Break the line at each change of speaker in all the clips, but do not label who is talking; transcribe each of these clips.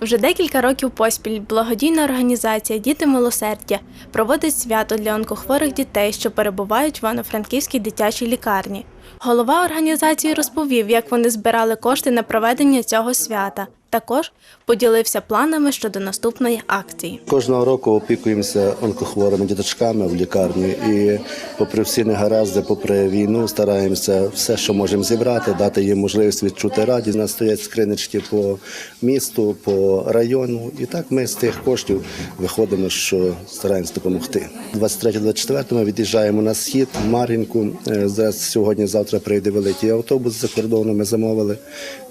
Вже декілька років поспіль благодійна організація Діти милосердя проводить свято для онкохворих дітей, що перебувають в Івано-Франківській дитячій лікарні. Голова організації розповів, як вони збирали кошти на проведення цього свята. Також поділився планами щодо наступної акції.
Кожного року опікуємося онкохворими діточками в лікарні і, попри всі негаразди, попри війну, стараємося все, що можемо зібрати, дати їм можливість відчути радість. У нас стоять скринички по місту, по району. І так ми з тих коштів виходимо, що стараємося допомогти. 23-24 ми від'їжджаємо на схід, в Мар'їнку. Е, Зараз сьогодні-завтра прийде великий автобус з-за кордону. Ми замовили,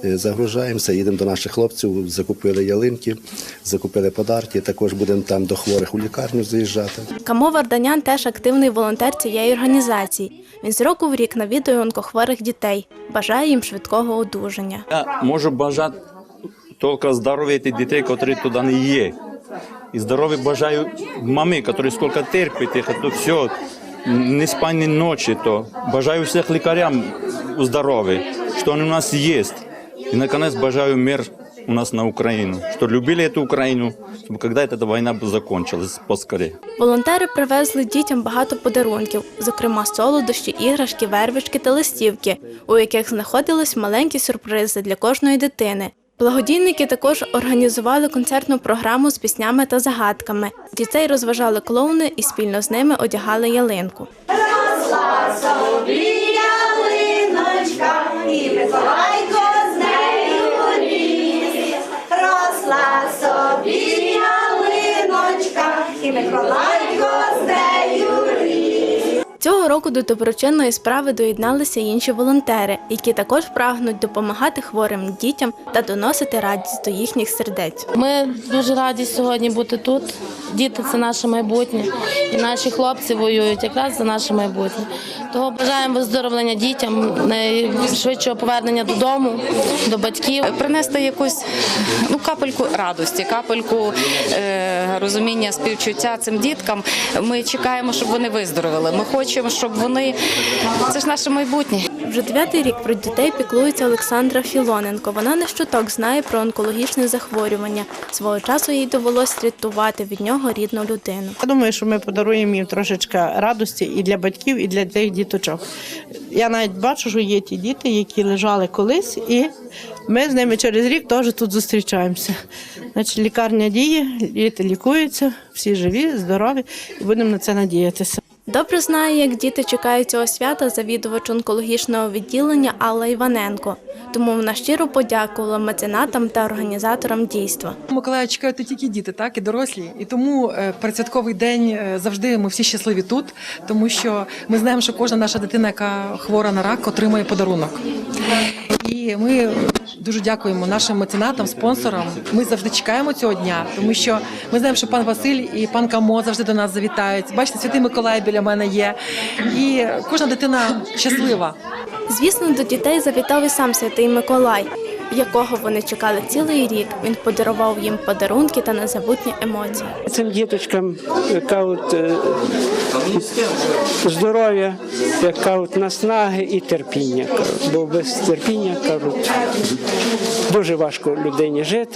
Е, загружаємося, їдемо до наших хлопців, закупили ялинки, закупили подарки. Також будемо там до хворих у лікарню заїжджати.
Камо Варданян теж активний волонтер цієї організації. Він з року в рік навідує онкохворих дітей, бажає їм швидкого одужання.
Я можу бажати тільки здоров'я тих дітей, які туди не є. І здоров'я бажаю мами, які скільки терпить, то все, не спальні ночі, то бажаю всіх лікарям здоров'я, що вони у нас є. І, наконец, бажаю мир у нас на Україну, що любили эту Україну, щоб коли ця війна закончилась поскорее.
Волонтери привезли дітям багато подарунків, зокрема солодощі, іграшки, вервички та листівки, у яких знаходились маленькі сюрпризи для кожної дитини. Благодійники також організували концертну програму з піснями та загадками. Дітей розважали клоуни і спільно з ними одягали ялинку.
ялиночка, з нею ріс.
Року до доброчинної справи доєдналися інші волонтери, які також прагнуть допомагати хворим дітям та доносити радість до їхніх сердець.
Ми дуже раді сьогодні бути тут. Діти це наше майбутнє, і наші хлопці воюють якраз за наше майбутнє. Того бажаємо виздоровлення дітям, найшвидшого повернення додому, до батьків.
принести якусь ну капельку радості, капельку е, розуміння, співчуття цим діткам. Ми чекаємо, щоб вони виздоровіли. Ми хочемо, щоб вони це ж наше майбутнє.
Вже дев'ятий рік про дітей піклується Олександра Філоненко. Вона не щоток знає про онкологічне захворювання. Свого часу їй довелось рятувати від нього рідну людину.
Я думаю, що ми подаруємо їм трошечки радості і для батьків, і для тих діточок. Я навіть бачу, що є ті діти, які лежали колись, і ми з ними через рік теж тут зустрічаємося. Значить, лікарня діє, діти лікуються, всі живі, здорові, і будемо на це надіятися.
Добре знає, як діти чекають цього свята завідувач онкологічного відділення Алла Іваненко. Тому вона щиро подякувала меценатам та організаторам дійства.
Миколая чекають тільки діти, так і дорослі. І тому е, передсвятковий день е, завжди ми всі щасливі тут, тому що ми знаємо, що кожна наша дитина, яка хвора на рак, отримує подарунок. І ми дуже дякуємо нашим меценатам, спонсорам. Ми завжди чекаємо цього дня, тому що ми знаємо, що пан Василь і пан Камо завжди до нас завітають. Бачите, святий Миколай біля мене є. І кожна дитина щаслива.
Звісно, до дітей завітав і сам святий Миколай, якого вони чекали цілий рік. Він подарував їм подарунки та незабутні емоції.
Цим діточкам яка кажуть, е, здоров'я, як кажуть, наснаги і терпіння. Бо без терпіння кажуть, дуже важко людині жити.